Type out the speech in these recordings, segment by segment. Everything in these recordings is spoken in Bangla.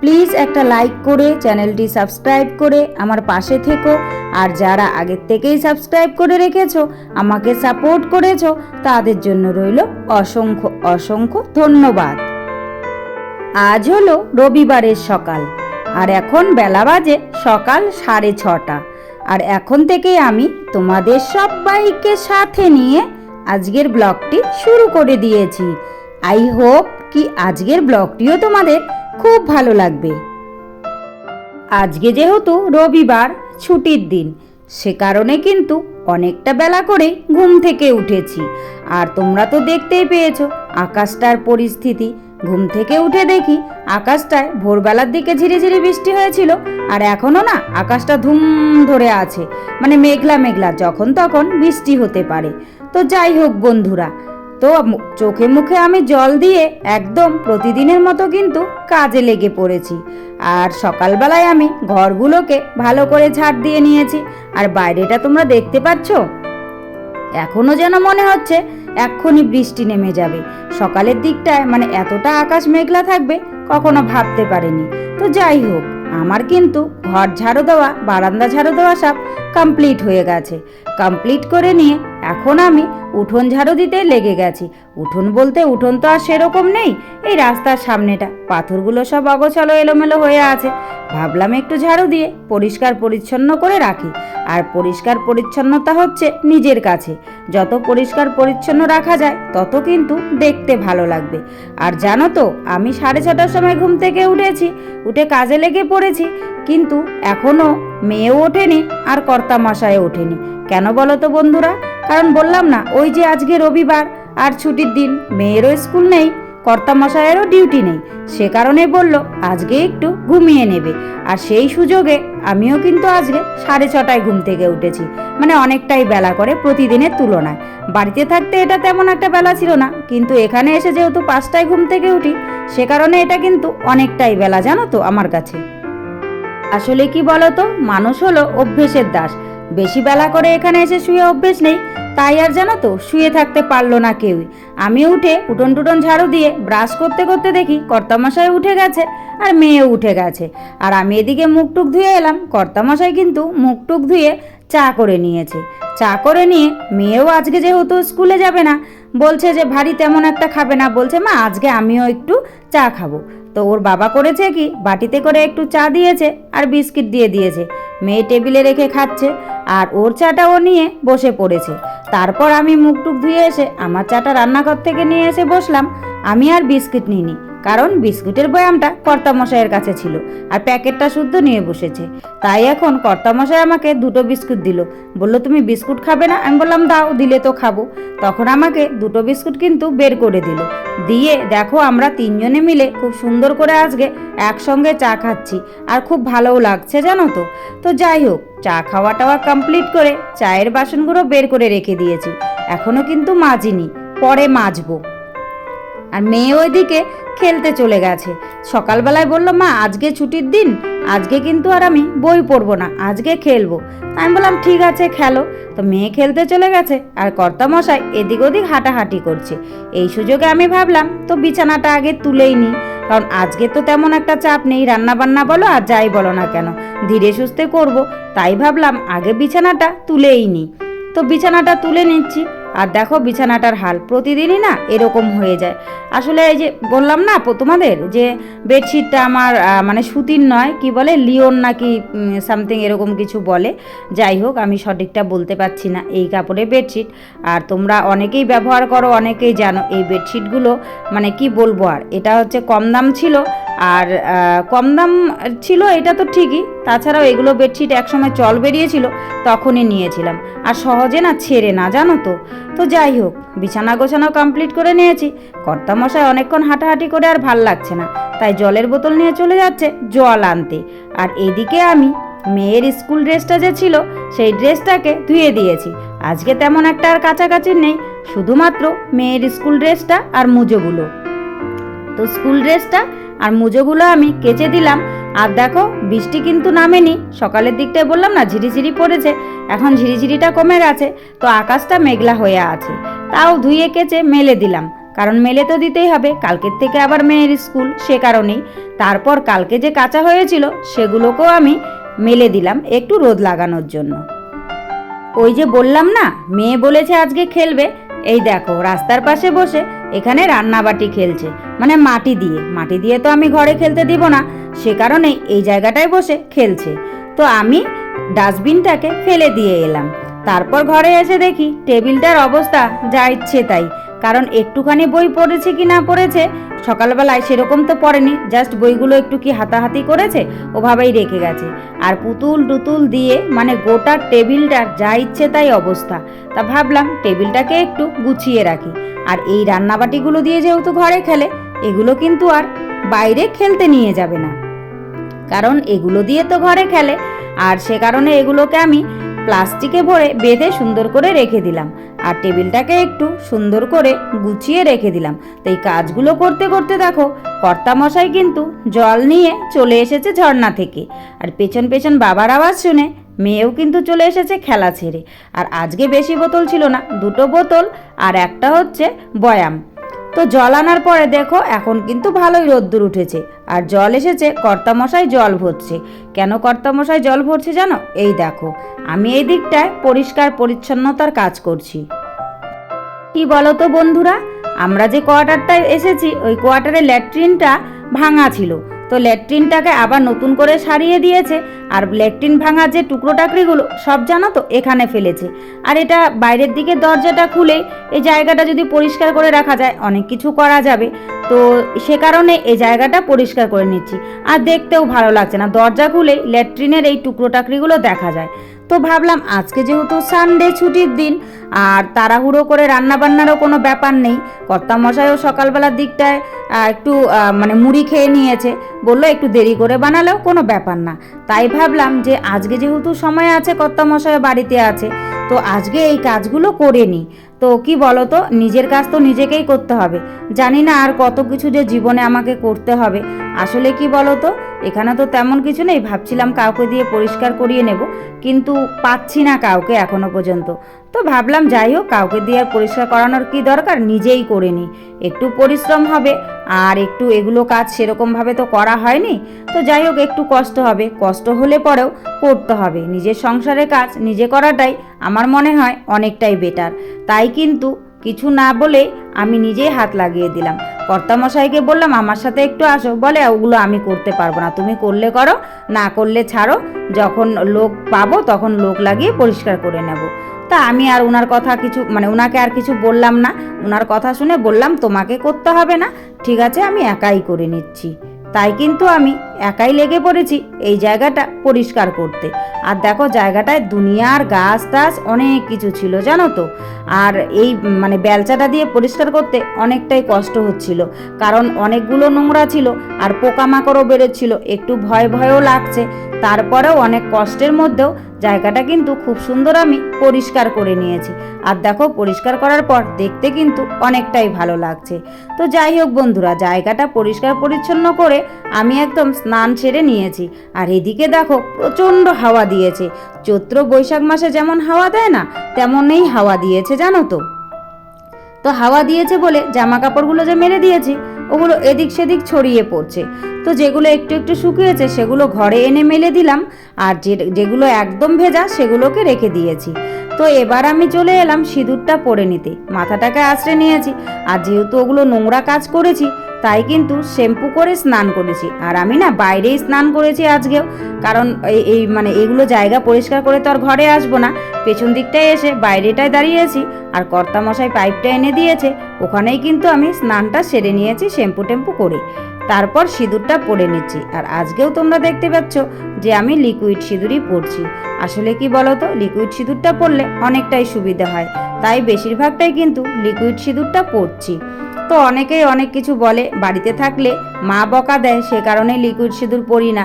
প্লিজ একটা লাইক করে চ্যানেলটি সাবস্ক্রাইব করে আমার পাশে থেকো। আর যারা আগের থেকেই সাবস্ক্রাইব করে রেখেছো, আমাকে সাপোর্ট করেছ, তাদের জন্য রইল অসংখ্য অসংখ্য ধন্যবাদ। আজ হলো রবিবারের সকাল, আর এখন বেলা বাজে সকাল সাড়ে ছটা। আর এখন থেকে আমি তোমাদের সবাইকে সাথে নিয়ে আজকের ব্লগটি শুরু করে দিয়েছি। আই হোপ কি আজকের ব্লগটিও তোমাদের খুব ভালো লাগবে। আজকে যেহেতু রবিবার, ছুটির দিন, সে কারণে কিন্তু অনেকটা বেলা করে ঘুম থেকে উঠেছি। আর তোমরা তো দেখতেই পেয়েছ, আকাশটার পরিস্থিতি। ঘুম থেকে উঠে দেখি আকাশটায় ভোরবেলার দিকে ঝিরে ঝিরে বৃষ্টি হয়েছিল, আর এখনও না আকাশটা ধুম ধরে আছে। মানে মেঘলা মেঘলা, যখন তখন বৃষ্টি হতে পারে। তো যাই হোক বন্ধুরা তো চোখে মুখে আমি জল দিয়ে একদম প্রতিদিনের মতো কিন্তু কাজে লেগে পড়েছি। আর সকালবেলায় আমি ঘরগুলোকে ভালো করে ঝাড় দিয়ে নিয়েছি। আর বাইরেটা তোমরা দেখতে পাচ্ছ? এখনও যেন মনে হচ্ছে এক্ষুনি বৃষ্টি নেমে যাবে। সকালের দিকটায় মানে এতটা আকাশ মেঘলা থাকবে কখনো ভাবতে পারিনি। তো যাই হোক, আমার কিন্তু ঘর ঝাড়ু দেওয়া, বারান্দা ঝাড়ু দেওয়া সব কমপ্লিট হয়ে গেছে। কমপ্লিট করে নিয়ে এখন আমি উঠোন ঝাড়ু দিতে লেগে গেছি। উঠোন বলতে উঠোন তো আর সেরকম নেই। এই রাস্তার সামনেটা, পাথরগুলো সব অগোছালো এলোমেলো হয়ে আছে। ভাবলাম একটু ঝাড়ু দিয়ে পরিষ্কার পরিচ্ছন্ন করে রাখি। আর পরিষ্কার পরিচ্ছন্নতা হচ্ছে নিজের কাছে। যত পরিষ্কার পরিচ্ছন্ন রাখা যায়, তত কিন্তু দেখতে ভালো লাগবে। আর জানো তো, আমি সাড়ে ছটার সময় ঘুম থেকে উঠেছি, উঠে কাজে লেগে পড়েছি। কিন্তু এখনও মেয়েও ওঠেনি আর কর্তা মশাইও ওঠেনি। কেন বলো তো বন্ধুরা? কারণ বললাম না, ওই যে আজকে রবিবার আর ছুটির দিন, মেয়েরও স্কুল নেই কর্তা মশাইয়েরও ডিউটি নেই। সে কারণে বলল, আজকে একটু ঘুমিয়ে নেবে। আর সেই সুযোগে আমিও কিন্তু আজকে সাড়ে ছটায় ঘুম থেকে উঠেছি। মানে অনেকটাই বেলা করে প্রতিদিনের তুলনায়। বাড়িতে থাকতে এটা তেমন একটা বেলা ছিল না, কিন্তু এখানে এসে যেহেতু পাঁচটায় ঘুম থেকে উঠি, সে কারণে এটা কিন্তু অনেকটাই বেলা, জানো তো, আমার কাছে। আসলে কি বলতো? মানুষ হলো অভ্যেসের দাস। বেশি বেলা করে এখানে এসে শুয়ে অভ্যেস নেই, তাই আর জানো তো, শুয়ে থাকতে পারল না কেউই। আমি উঠে উঠোন টুটন ঝাড়ু দিয়ে ব্রাশ করতে করতে দেখি কর্তামশাই উঠে গেছে আর মেয়েও উঠে গেছে। আর আমি এদিকে মুখ টুক ধুয়ে এলাম, কর্তামশাই কিন্তু মুখ টুক ধুয়ে চা করে নিয়েছে। চা করে নিয়ে মেয়েও আজকে যেহেতু স্কুলে যাবে না বলছে যে, ভারী তেমন একটা খাবে না। বলছে, মা, আজকে আমিও একটু চা খাব। তো ওর বাবা করেছে কি, বাটিতে করে একটু চা দিয়েছে আর বিস্কিট দিয়ে দিয়েছে। মেয়ে টেবিলে রেখে খাচ্ছে আর ওর চাটা ও নিয়ে বসে পড়েছে। তারপর আমি মুখ টুক ধুয়ে এসে আমার চাটা রান্নাঘর থেকে নিয়ে এসে বসলাম। আমি আর বিস্কিট নিইনি। কারণ বিস্কুটের বয়ামটা কর্তামশাইয়ের কাছে ছিল আর প্যাকেটটা শুদ্ধ নিয়ে বসেছে। তাই এখন কর্তামশাই আমাকে দুটো বিস্কুট দিল। বলল, তুমি বিস্কুট খাবে না? আমি বললাম, দাও, দিলে তো খাব। তখন আমাকে দুটো বিস্কুট কিন্তু বের করে দিল। দিয়ে দেখো, আমরা তিনজনে মিলে খুব সুন্দর করে আজকে একসঙ্গে চা খাচ্ছি আর খুব ভালোও লাগছে, জানো তো? তো যাই হোক, চা খাওয়া টাওয়া কমপ্লিট করে চায়ের বাসনগুলো বের করে রেখে দিয়েছি। এখনও কিন্তু মাজিনি, পরে মাজবো। আর মেয়ে ওইদিকে খেলতে চলে গেছে। সকালবেলায় বলল, মা, আজকে ছুটির দিন, আজকে কিন্তু আর আমি বই পড়ব না, আজকে খেলব। আমি বললাম, ঠিক আছে, খেলো। তো মেয়ে খেলতে চলে গেছে আর কর্তামশাই এদিক ওদিক হাঁটাহাঁটি করছে। এই সুযোগে আমি ভাবলাম, তো বিছানাটা আগে তুলেই নিই কারণ আজকে তো তেমন একটা চাপ নেই রান্না বান্না বলো আর যাই বলো না কেন, ধীরে সুস্থে করব। তাই ভাবলাম, আগে বিছানাটা তুলেই নিই তো বিছানাটা তুলে নিচ্ছি আর দেখো বিছানাটার হাল, প্রতিদিনই না এরকম হয়ে যায়। আসলে এই যে বললাম না তোমাদের যে বেডশিটটা আমার মানে সুতির নয়, কি বলে, লিওন নাকি সামথিং এরকম কিছু বলে। যাই হোক, আমি সঠিকটা বলতে পারছি না এই কাপড়ের বেডশিট। আর তোমরা অনেকেই ব্যবহার করো, অনেকেই জানো এই বেডশিটগুলো মানে কি বলব আর, এটা হচ্ছে কম দাম ছিল। আর কম দাম ছিল, এটা তো ঠিকই। তাছাড়াও এগুলো বেডশিট একসময় চল বেরিয়েছিল, তখনই নিয়েছিলাম। আর সহজে না ছেড়ে না জানো তো? তো যাই হোক, বিছানা গোছানো কমপ্লিট করে নিয়েছি। কর্তামশাই অনেকক্ষণ হাঁটাহাঁটি করে আর ভালো লাগছে না। তাই জলের বোতল নিয়ে চলে যাচ্ছে জল আনতে। আর এদিকে আমি, মেয়ের স্কুল ড্রেসটা যে ছিল, সেই ড্রেসটাকে ধুয়ে দিয়েছি। আজকে তেমন একটা আর কাছাকাছি নেই, শুধুমাত্র মেয়ের স্কুল ড্রেসটা আর মুজোগুলো। তো স্কুল ড্রেসটা আর মুজোগুলো আমি কেচে দিলাম আর দেখো, বৃষ্টি কিন্তু নামেনি। সকালের দিকটায় বললাম না, ঝিরিঝিরি পড়েছে। এখন ঝিরিঝিরিটা কমে গেছে, তো আকাশটা মেঘলা হয়ে আছে। তাও ধুয়ে কেচে মেলে দিলাম। কারণ মেলে তো দিতেই হবে, কালকের থেকে আবার মেয়ের স্কুল, সে কারণেই। তারপর কালকে যে কাঁচা হয়েছিল, সেগুলোকেও আমি মেলে দিলাম একটু রোদ লাগানোর জন্য। ওই যে বললাম না, মেয়ে বলেছে আজকে খেলবে। এই দেখো, রাস্তার পাশে বসে এখানে রান্নাবাটি খেলছে মানে মাটি দিয়ে। মাটি দিয়ে তো আমি ঘরে খেলতে দিব না, সে কারণে এই জায়গাটায় বসে খেলছে। তো আমি ডাস্টবিনটাকে ফেলে দিয়ে এলাম। তারপর ঘরে এসে দেখি টেবিলটার অবস্থা যা ইচ্ছে তাই। কারণ একটুখানি বই পড়েছে কি না পড়েছে, সকালবেলায় সেরকম তো পড়েনি জাস্ট বইগুলো একটু কি হাতাহাতি করেছে, ওভাবেই রেখে গেছে। আর পুতুল টুতুল দিয়ে মানে গোটা টেবিলটার যা ইচ্ছে তাই অবস্থা। তা ভাবলাম টেবিলটাকে একটু গুছিয়ে রাখি। আর এই রান্নাবাটিগুলো দিয়ে যেহেতু ঘরে খেলে, এগুলো কিন্তু আর বাইরে খেলতে নিয়ে যাবে না। কারণ এগুলো দিয়ে তো ঘরে খেলে, আর সে কারণে এগুলোকে আমি প্লাস্টিকে ভরে বেঁধে সুন্দর করে রেখে দিলাম। আর টেবিলটাকে একটু সুন্দর করে গুছিয়ে রেখে দিলাম। তো এই কাজগুলো করতে করতে দেখো, কর্তামশাই কিন্তু জল নিয়ে চলে এসেছে ঝর্ণা থেকে। আর পেছন পেছন বাবার আওয়াজ শুনে মেয়েও কিন্তু চলে এসেছে খেলা ছেড়ে। আর আজকে বেশি বোতল ছিল না, দুটো বোতল আর একটা হচ্ছে বয়াম। তো জল আনার পরে দেখো, এখন কিন্তু ভালোই রোদ্দুর উঠেছে। আর জল এসেছে, কর্তামশাই জল ভরছে। কেন কর্তামশাই জল ভরছে জানো? এই দেখো, আমি এই দিকটায় পরিষ্কার পরিচ্ছন্নতার কাজ করছি। কি বলো তো বন্ধুরা? আমরা যে কোয়ার্টারটায় এসেছি, ওই কোয়ার্টারের ল্যাট্রিনটা ভাঙা ছিল। তো ল্যাট্রিনটাকে আবার নতুন করে সারিয়ে দিয়েছে। আর ল্যাট্রিন ভাঙা যে টুকরো টাকরিগুলো, সব জানো তো, এখানে ফেলেছে। আর এটা বাইরের দিকে দরজাটা খুলে এই জায়গাটা যদি পরিষ্কার করে রাখা যায়, অনেক কিছু করা যাবে। তো সে কারণে এই জায়গাটা পরিষ্কার করে নিচ্ছি। আর দেখতেও ভালো লাগছে না। দরজা খুলে ল্যাট্রিনের এই টুকরো টাকরিগুলো দেখা যায়। তো ভাবলাম আজকে যেহেতু সানডে ছুটির দিন, আর তাড়াহুড়ো করে রান্না বান্নারও কোনো ব্যাপার নেই, কর্তামশাইও সকালবেলার দিকটায় একটু মানে মুড়ি খেয়ে নিয়েছে, বলল একটু দেরি করে বানালেও কোনো ব্যাপার না। তাই ভাবলাম যে আজকে যেহেতু সময় আছে কর্তামশাই বাড়িতে আছে, তো আজকে এই কাজগুলো করে নিই। তো কি বলো তো নিজের কাজ তো নিজেকেই করতে হবে। জানি না আর কত কিছু যে জীবনে আমাকে করতে হবে। আসলে কি বলো তো এখানে তো তেমন কিছু নেই। ভাবছিলাম কাউকে দিয়ে পরিষ্কার করিয়ে নেব, কিন্তু পাচ্ছি না কাউকে এখনও পর্যন্ত। তো ভাবলাম যাই হোক, কাউকে দিয়ে আর পরিষ্কার করানোর কি দরকার? নিজেই করে নিই। একটু পরিশ্রম হবে, আর একটু এগুলো কাজ সেরকমভাবে তো করা হয়নি। তো যাই হোক, একটু কষ্ট হবে। কষ্ট হলে পরেও করতে হবে। নিজের সংসারের কাজ নিজে করাটাই আমার মনে হয় অনেকটাই বেটার তাই কিন্তু কিছু না বলে আমি নিজেই হাত লাগিয়ে দিলাম। কর্তামশাইকে বললাম, আমার সাথে একটু আসো। বলে, ওগুলো আমি করতে পারব না। তুমি করলে করো, না করলে ছাড়ো। যখন লোক পাবো, তখন লোক লাগিয়ে পরিষ্কার করে নেব। তা আমি আর ওনার কথা কিছু মানে ওনাকে আর কিছু বললাম না। ওনার কথা শুনে বললাম, তোমাকে করতে হবে না। ঠিক আছে, আমি একাই করে নিচ্ছি। তাই কিন্তু আমি একাই লেগে পড়েছি এই জায়গাটা পরিষ্কার করতে। আর দেখো জায়গাটায় দুনিয়ার গাছ টাছ অনেক কিছু ছিল, জানো তো? আর এই মানে বেলচাটা দিয়ে পরিষ্কার করতে অনেকটাই কষ্ট হচ্ছিল। কারণ অনেকগুলো নোংরা ছিল আর পোকামাকড়ও বেরোচ্ছিল। একটু ভয় ভয়ও লাগছে। তারপরেও অনেক কষ্টের মধ্যেও জায়গাটা কিন্তু খুব সুন্দর আমি পরিষ্কার করে নিয়েছি। আর দেখো পরিষ্কার করার পর দেখতে কিন্তু অনেকটাই ভালো লাগছে। তো যাই হোক বন্ধুরা, জায়গাটা পরিষ্কার পরিচ্ছন্ন করে আমি একদম স্নান সেরে নিয়েছি। আর এদিকে দেখো প্রচণ্ড হাওয়া দিয়েছে। চৈত্র বৈশাখ মাসে যেমন হাওয়া দেয় না, তেমনই হাওয়া দিয়েছে, জানো তো? তো হাওয়া দিয়েছে বলে জামা কাপড়গুলো যে মেরে দিয়েছি, ওগুলো এদিক সেদিক ছড়িয়ে পড়ছে। তো যেগুলো একটু একটু শুকিয়েছে, সেগুলো ঘরে এনে মেলে দিলাম। আর যে, যেগুলো একদম ভেজা, সেগুলোকে রেখে দিয়েছি। তো এবার আমি চলে এলাম সিঁদুরটা পরে নিতে। মাথাটাকে আশ্রে নিয়েছি। আর যেহেতু ওগুলো নোংরা কাজ করেছি, তাই কিন্তু শ্যাম্পু করে স্নান করেছি। আর আমি না বাইরেই স্নান করেছি আজকেও। কারণ এই মানে এগুলো জায়গা পরিষ্কার করে তো আর ঘরে আসব না। পেছন দিকটায় এসে বাইরেটায় দাঁড়িয়েছি। আর কর্তামশাই পাইপটা এনে দিয়েছে। ওখানেই কিন্তু আমি স্নানটা সেরে নিয়েছি শ্যাম্পু টেম্পু করে। তারপর সিঁদুরটা পরে নিচ্ছি। আর আজকেও তোমরা দেখতে পাচ্ছ যে আমি লিকুইড সিঁদুরই পরছি। আসলে কি বলো তো লিকুইড সিঁদুরটা পরলে অনেকটাই সুবিধা হয়। তাই বেশিরভাগটাই কিন্তু লিকুইড সিঁদুরটা পরছি। তো অনেকেই অনেক কিছু বলে, বাড়িতে থাকলে মা বকা দেয়, সে কারণে লিকুইড সিঁদুর পরি না।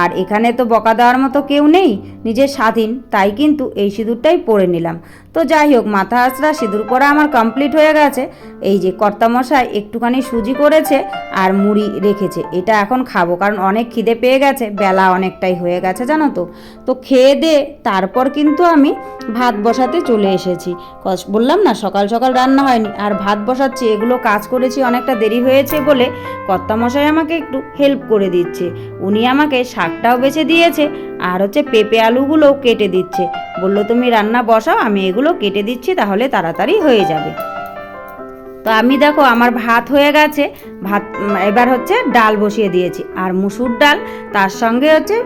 আর এখানে তো বকা দেওয়ার মতো কেউ নেই নিজের স্বাধীন, তাই কিন্তু এই সিঁদুরটাই পরে নিলাম। তো যাই হোক, মাথা আঁচড়া সিঁদুর পরা আমার কমপ্লিট হয়ে গেছে। এই যে কর্তামশাই একটুখানি সুজি করেছে আর মুড়ি রেখেছে, এটা এখন খাব, কারণ অনেক খিদে পেয়ে গেছে, বেলা অনেকটাই হয়ে গেছে, জানো তো। তো খেয়ে দে, তারপর কিন্তু আমি ভাত বসাতে চলে এসেছি। বললাম না, সকাল সকাল রান্না হয়নি, আর ভাত বসাচ্ছি, এগুলো কাজ করেছি অনেকটা দেরি হয়েছে বলে কর্তামশাই আমাকে একটু হেল্প করে দিচ্ছে। উনি আমাকে শাকটাও বেছে দিয়েছে আর হচ্ছে পেঁপে আলুগুলোও কেটে দিচ্ছে। বলল, তুমি রান্না বসাও, আমি এগুলো কেটে দিচ্ছি, তাহলে তাড়াতাড়ি হয়ে যাবে। তো আমি দেখো, আমার ভাত হয়ে গেছে। ভাত এবার হচ্ছে ডাল বসিয়ে দিয়েছি। আর মুসুর ডাল, তার সঙ্গে হচ্ছে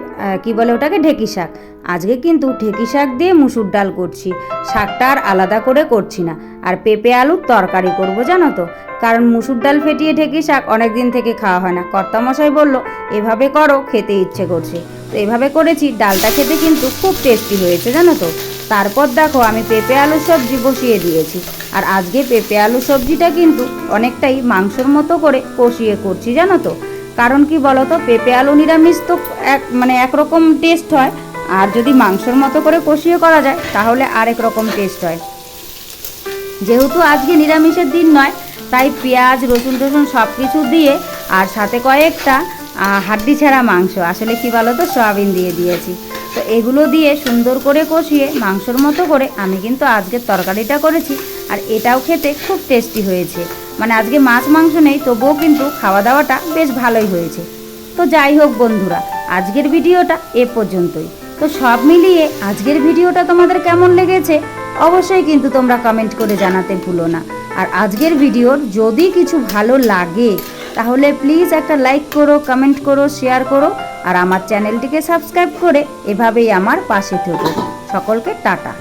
কি বলে ওটাকে, ঢেকি শাক। আজকে কিন্তু ঢেকি শাক দিয়ে মুসুর ডাল করছি। শাকটা আর আলাদা করে করছি না। আর পেঁপে আলুর তরকারি করব, জানো তো? কারণ মুসুর ডাল ফেটিয়ে ঢেকি শাক অনেক দিন থেকে খাওয়া হয় না। কর্তামশাই বলল, এভাবে করো, খেতে ইচ্ছে করছে। তো এভাবে করেছি। ডালটা খেতে কিন্তু খুব টেস্টি হয়েছে, জানো তো? তারপর দেখো আমি পেঁপে আলু সবজি বসিয়ে দিয়েছি। আর আজকে পেঁপে আলু সবজিটা কিন্তু অনেকটাই মাংসর মতো করে কষিয়ে করছি, জানো তো? কারণ কি বলো তো পেঁপে আলু নিরামিষ তো এক মানে একরকম টেস্ট হয়। আর যদি মাংসর মতো করে কষিয়ে করা যায়, তাহলে আরেক রকম টেস্ট হয়। যেহেতু আজকে নিরামিষের দিন নয়, তাই পেঁয়াজ, রসুন টসুন সব কিছু দিয়ে আর সাথে কয়েকটা হাড্ডি ছাড়া মাংস। আসলে কি বলো তো সয়াবিন দিয়ে দিয়েছি। তো এগুলো দিয়ে সুন্দর করে কষিয়ে মাংসর মতো করে আমি কিন্তু আজকের তরকারিটা করেছি আর এটাও খেতে খুব টেস্টি হয়েছে। মানে আজকে মাছ মাংস নেই, তবুও কিন্তু খাওয়া দাওয়াটা বেশ ভালোই হয়েছে। তো যাই হোক বন্ধুরা, আজকের ভিডিওটা এ পর্যন্তই। তো সব মিলিয়ে আজকের ভিডিওটা তোমাদের কেমন লেগেছে? অবশ্যই কিন্তু তোমরা কমেন্ট করে জানাতে ভুলো না। আর আজকের ভিডিওর যদি কিছু ভালো লাগে তাহলে প্লিজ একটা লাইক করো কমেন্ট করো শেয়ার করো, আর আমার চ্যানেলটিকে সাবস্ক্রাইব করে এভাবেই আমার পাশে থেকো। সকলকে টাটা।